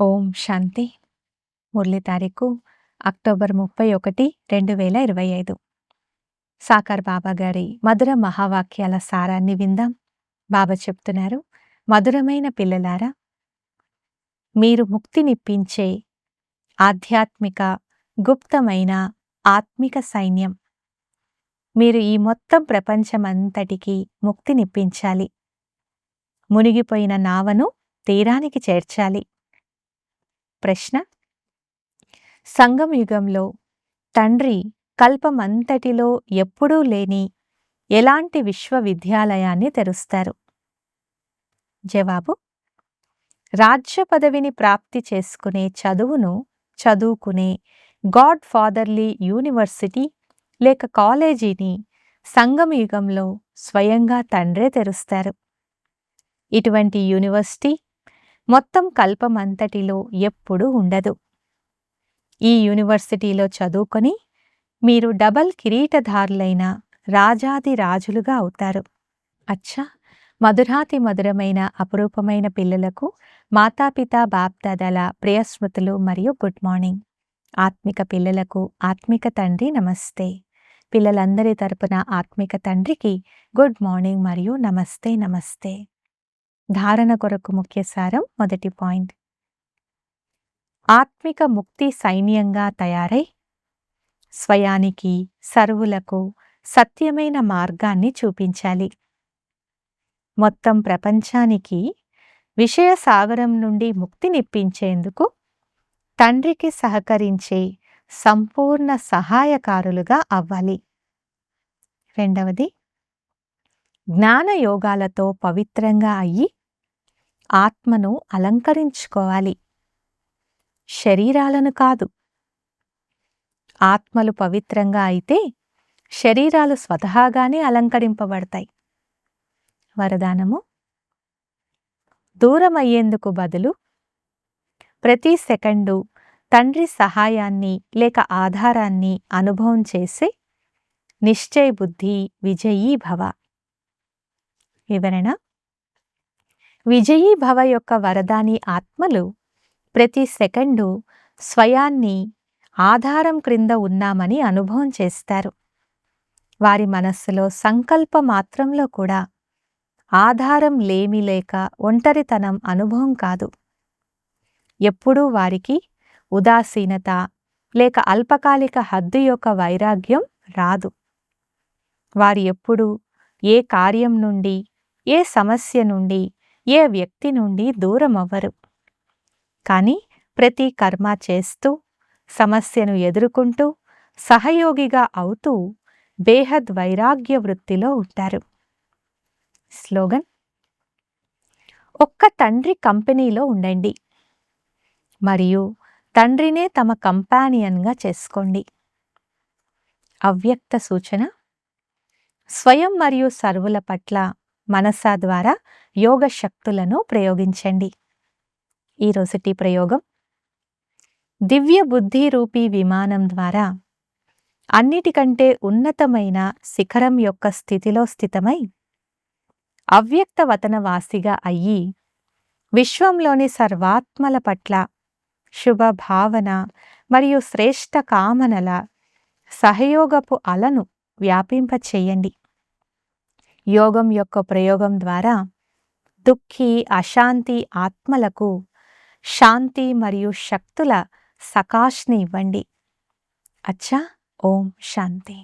ఓం శాంతి. మురళి తారీఖు అక్టోబర్ ముప్పై ఒకటి రెండు వేల ఇరవై ఐదు. సాకార్ బాబా గారి మధుర మహావాక్యాల సారాన్ని విందాం. బాబా చెప్తున్నారు మధురమైన పిల్లలారా మీరు ముక్తినిప్పించే ఆధ్యాత్మిక గుప్తమైన ఆత్మిక సైన్యం. మీరు ఈ మొత్తం ప్రపంచమంతటికీ ముక్తినిప్పించాలి మునిగిపోయిన నావను తీరానికి చేర్చాలి. ప్రశ్న. సంగమయుగంలో తండ్రి కల్పమంతటిలో ఎప్పుడూ లేని ఎలాంటి విశ్వవిద్యాలయాన్ని తెరుస్తారు? జవాబు రాజ్య పదవిని ప్రాప్తి చేసుకునే చదువును చదువుకునే గాడ్ ఫాదర్లీ యూనివర్సిటీ లేక కాలేజీని సంగమయుగంలో స్వయంగా తండ్రే తెరుస్తారు. ఇటువంటి యూనివర్సిటీ మొత్తం కల్పమంతటిలో ఎప్పుడూ ఉండదు. ఈ యూనివర్సిటీలో చదువుకొని మీరు డబల్ కిరీటధారులైన రాజాది రాజులుగా అవుతారు. అచ్చా! మధురాతి మధురమైన అపురూపమైన పిల్లలకు మాతాపిత బాప్దాదల ప్రియస్మృతులు మరియు గుడ్ మార్నింగ్. ఆత్మిక పిల్లలకు ఆత్మిక తండ్రి నమస్తే. పిల్లలందరి తరపున ఆత్మిక తండ్రికి గుడ్ మార్నింగ్ మరియు నమస్తే నమస్తే. ధారణ కొరకు ముఖ్య సారం మొదటి పాయింట్. ఆత్మిక ముక్తి సైన్యంగా తయారై స్వయానికి సర్వులకు సత్యమైన మార్గాన్ని చూపించాలి. మొత్తం ప్రపంచానికి విషయ సాగరం నుండి ముక్తినిప్పించేందుకు తండ్రికి సహకరించే సంపూర్ణ సహాయకారులుగా అవ్వాలి. రెండవది జ్ఞాన యోగాలతో పవిత్రంగా అయ్యి ఆత్మను అలంకరించుకోవాలి. శరీరాలను కాదు. ఆత్మలు పవిత్రంగా అయితే శరీరాలు స్వతహాగానే అలంకరింపబడతాయి. వరదానము? దూరమయ్యేందుకు బదులు ప్రతి సెకండు తండ్రి సహాయాన్ని లేక ఆధారాన్ని అనుభవం చేసే నిశ్చయ బుద్ధి విజయీ భవ. వివరణ? విజయీ భవ యొక్క వరదాని ఆత్మలు ప్రతి సెకండు స్వయాన్ని ఆధారం క్రింద ఉన్నామని అనుభవం చేస్తారు. వారి మనస్సులో సంకల్ప మాత్రంలో కూడా ఆధారం లేమి లేక ఒంటరితనం అనుభవం కాదు. ఎప్పుడూ వారికి ఉదాసీనత లేక అల్పకాలిక హద్దు యొక్క వైరాగ్యం రాదు. వారు ఎప్పుడూ ఏ కార్యం నుండి ఏ సమస్య నుండి ఏ వ్యక్తి నుండి దూరం అవ్వరు. కానీ ప్రతి కర్మ చేస్తూ సమస్యను ఎదుర్కొంటూ సహయోగిగా అవుతూ బేహద్ వైరాగ్య వృత్తిలో ఉంటారు. స్లోగన్ ఒక్క తండ్రి కంపెనీలో ఉండండి. మరియు తండ్రినే తమ కంపానియన్గా చేసుకోండి. అవ్యక్త సూచన స్వయం మరియు సర్వుల పట్ల మనసా ద్వారా యోగ శక్తులను ప్రయోగించండి. ఈరోజుటి ప్రయోగం దివ్య బుద్ధి రూపీ విమానం ద్వారా అన్నిటికంటే ఉన్నతమైన శిఖరం యొక్క స్థితిలో స్థితమై అవ్యక్త వతనవాసిగా అయ్యి విశ్వంలోని సర్వాత్మల పట్ల శుభ భావన మరియు శ్రేష్ట కామనల సహయోగపు అలను వ్యాపింపచేయండి. యోగం యొక్క ప్రయోగం ద్వారా దుఃఖి అశాంతి ఆత్మలకు శాంతి మరియు శక్తుల సకాష్ని ఇవ్వండి. అచ్చా ఓం శాంతి.